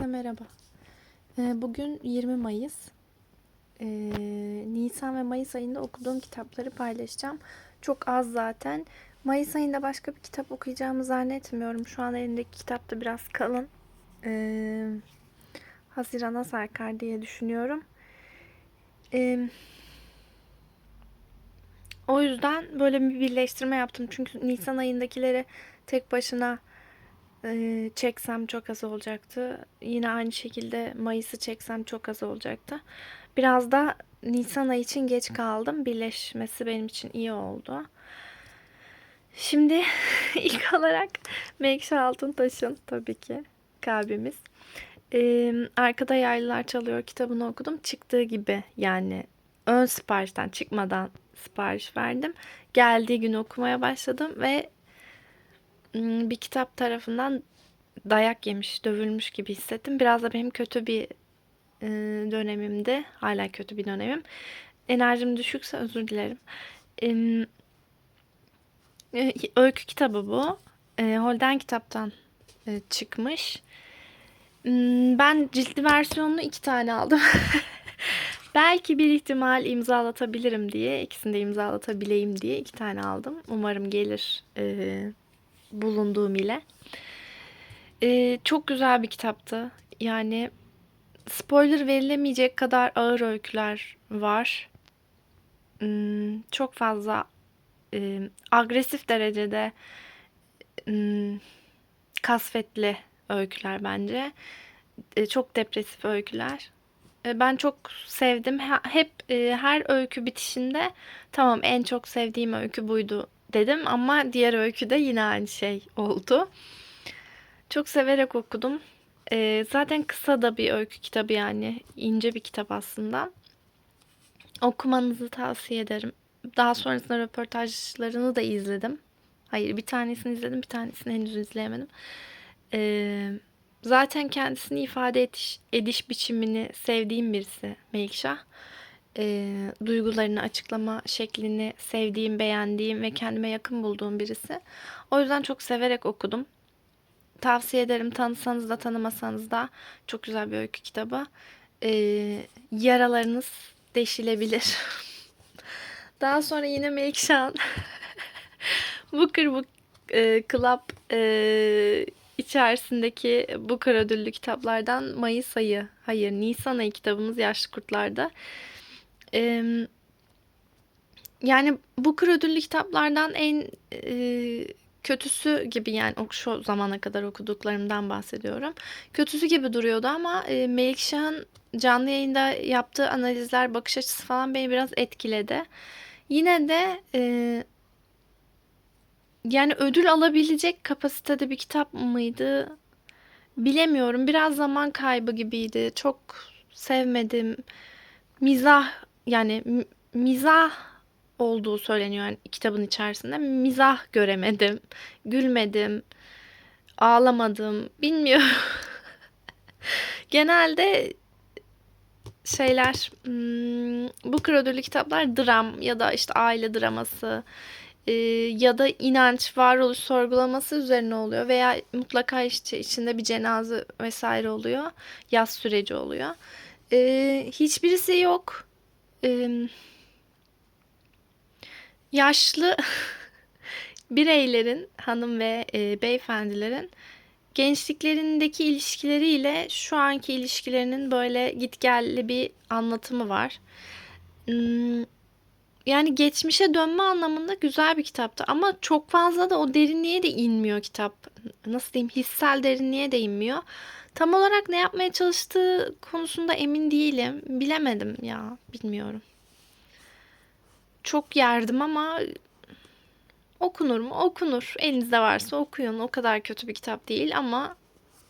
Herkese merhaba. Ee, Bugün 20 Mayıs. Ee, Nisan ve Mayıs ayında okuduğum kitapları paylaşacağım. Çok az zaten. Mayıs ayında başka bir kitap okuyacağımı zannetmiyorum. Şu an elimdeki kitap da biraz kalın. Ee, Haziran'a sarkar diye düşünüyorum. O yüzden böyle bir birleştirme yaptım. Çünkü Nisan ayındakileri tek başına e, çeksem çok az olacaktı. Yine aynı şekilde Mayıs'ı çeksem çok az olacaktı. Biraz da Nisan ayı için geç kaldım. Birleşmesi benim için iyi oldu. Şimdi ilk olarak Mekşe Altıntaş'ın tabii ki kalbimiz. Ee, Arkada Yaylılar Çalıyor kitabını okudum. Çıktığı gibi yani ön siparişten çıkmadan sipariş verdim. Geldiği gün okumaya başladım ve bir kitap tarafından dayak yemiş, dövülmüş gibi hissettim. Biraz da benim kötü bir e, dönemimdi. Hala kötü bir dönemim. Enerjim düşükse özür dilerim. Öykü kitabı bu. Holden kitaptan e, çıkmış. Ben ciltli versiyonunu iki tane aldım. Belki bir ihtimal imzalatabilirim diye, ikisini de imzalatabileyim diye iki tane aldım. Umarım gelir e, bulunduğum ile. Ee, çok güzel bir kitaptı. Yani spoiler verilemeyecek kadar ağır öyküler var. Hmm, çok fazla e, agresif derecede hmm, kasvetli öyküler bence. E, çok depresif öyküler. E, ben çok sevdim. Hep e, her öykü bitişinde tamam en çok sevdiğim öykü buydu dedim ama diğer öyküde yine aynı şey oldu. Çok severek okudum. Ee, zaten kısa da bir öykü kitabı yani. ince bir kitap aslında. Okumanızı tavsiye ederim. Daha sonrasında röportajlarını da izledim. Hayır bir tanesini izledim bir tanesini henüz izleyemedim. Ee, zaten kendisini ifade ediş, ediş biçimini sevdiğim birisi Melikşah e, duygularını açıklama şeklini sevdiğim, beğendiğim ve kendime yakın bulduğum birisi. O yüzden çok severek okudum. Tavsiye ederim tanısanız da tanımasanız da çok güzel bir öykü kitabı. E, yaralarınız deşilebilir. Daha sonra yine Melikşah'ın Booker Book e, Club e, içerisindeki Booker ödüllü kitaplardan Mayıs ayı, hayır Nisan ayı kitabımız Yaşlı Kurtlar'da yani bu ödüllü kitaplardan en e, kötüsü gibi yani şu zamana kadar okuduklarımdan bahsediyorum. Kötüsü gibi duruyordu ama e, Melikşah'ın canlı yayında yaptığı analizler, bakış açısı falan beni biraz etkiledi. Yine de e, yani ödül alabilecek kapasitede bir kitap mıydı bilemiyorum. Biraz zaman kaybı gibiydi. Çok sevmedim. Mizah yani mizah olduğu söyleniyor yani kitabın içerisinde. Mizah göremedim, gülmedim, ağlamadım, bilmiyorum. Genelde şeyler hmm, bu ödüllü kitaplar dram ya da işte aile draması e, ya da inanç, varoluş sorgulaması üzerine oluyor veya mutlaka işte içinde bir cenaze vesaire oluyor. Yaz süreci oluyor. E, hiçbirisi yok yaşlı bireylerin, hanım ve e, beyefendilerin gençliklerindeki ilişkileriyle şu anki ilişkilerinin böyle gitgelli bir anlatımı var. Hmm, yani geçmişe dönme anlamında güzel bir kitaptı ama çok fazla da o derinliğe de inmiyor kitap. Nasıl diyeyim hissel derinliğe de inmiyor. Tam olarak ne yapmaya çalıştığı konusunda emin değilim. Bilemedim ya. Bilmiyorum. Çok yerdim ama okunur mu? Okunur. Elinizde varsa okuyun. O kadar kötü bir kitap değil ama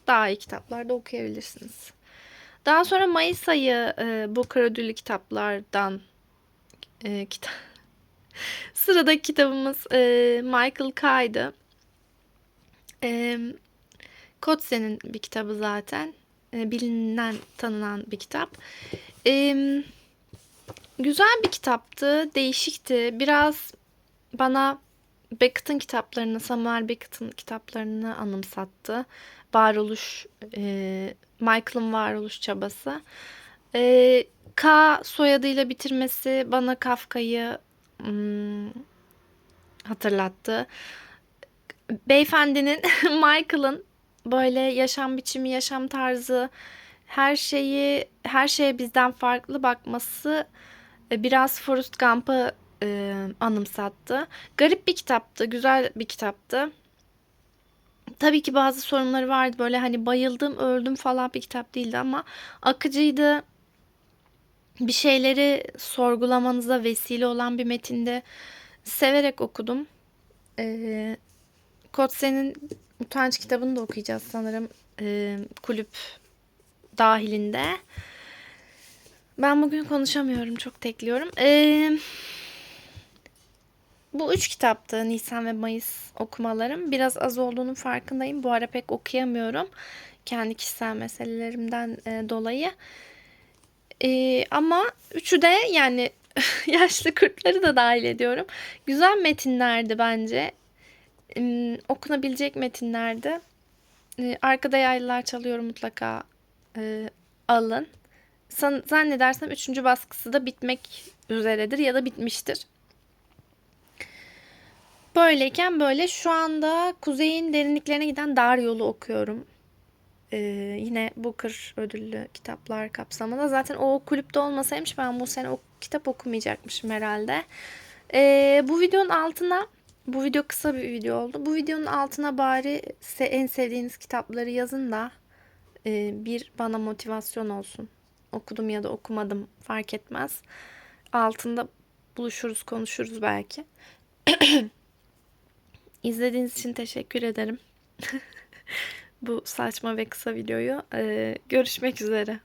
daha iyi kitaplarda okuyabilirsiniz. Daha sonra Mayıs ayı e, bu ödüllü kitaplardan e, kitap Sıradaki kitabımız e, Michael Kay'dı. E, Kotze'nin bir kitabı zaten. E, bilinen, tanınan bir kitap. E, güzel bir kitaptı. Değişikti. Biraz bana Beckett'in kitaplarını, Samuel Beckett'in kitaplarını anımsattı. Varoluş e, Michael'ın varoluş çabası. Ee, K soyadıyla bitirmesi bana Kafka'yı hmm, hatırlattı. Beyefendinin Michael'ın böyle yaşam biçimi, yaşam tarzı, her şeyi, her şeye bizden farklı bakması e, biraz Forrest Gump'ı e, anımsattı. Garip bir kitaptı, güzel bir kitaptı. Tabii ki bazı sorunları vardı. Böyle hani bayıldım, öldüm falan bir kitap değildi ama akıcıydı. Bir şeyleri sorgulamanıza vesile olan bir metinde severek okudum. Ee, Kotse'nin Utanç kitabını da okuyacağız sanırım ee, kulüp dahilinde. Ben bugün konuşamıyorum, çok tekliyorum. Ee, bu üç kitaptı Nisan ve Mayıs okumalarım. Biraz az olduğunun farkındayım. Bu ara pek okuyamıyorum. Kendi kişisel meselelerimden e, dolayı. E, ama üçü de yani yaşlı kurtları da dahil ediyorum. Güzel metinlerdi bence. Okunabilecek metinlerdi. E, arkada yaylılar çalıyor mutlaka e, alın. Zannedersem üçüncü baskısı da bitmek üzeredir ya da bitmiştir. Böyleyken böyle şu anda kuzeyin derinliklerine giden dar yolu okuyorum. Ee, yine Booker ödüllü kitaplar kapsamında. Zaten o kulüpte olmasaymış ben bu sene o kitap okumayacakmışım herhalde. Ee, bu videonun altına bu video kısa bir video oldu. Bu videonun altına bari se- en sevdiğiniz kitapları yazın da e, bir bana motivasyon olsun. Okudum ya da okumadım fark etmez. Altında buluşuruz konuşuruz belki. İzlediğiniz için teşekkür ederim. Bu saçma ve kısa videoyu. Ee, görüşmek üzere.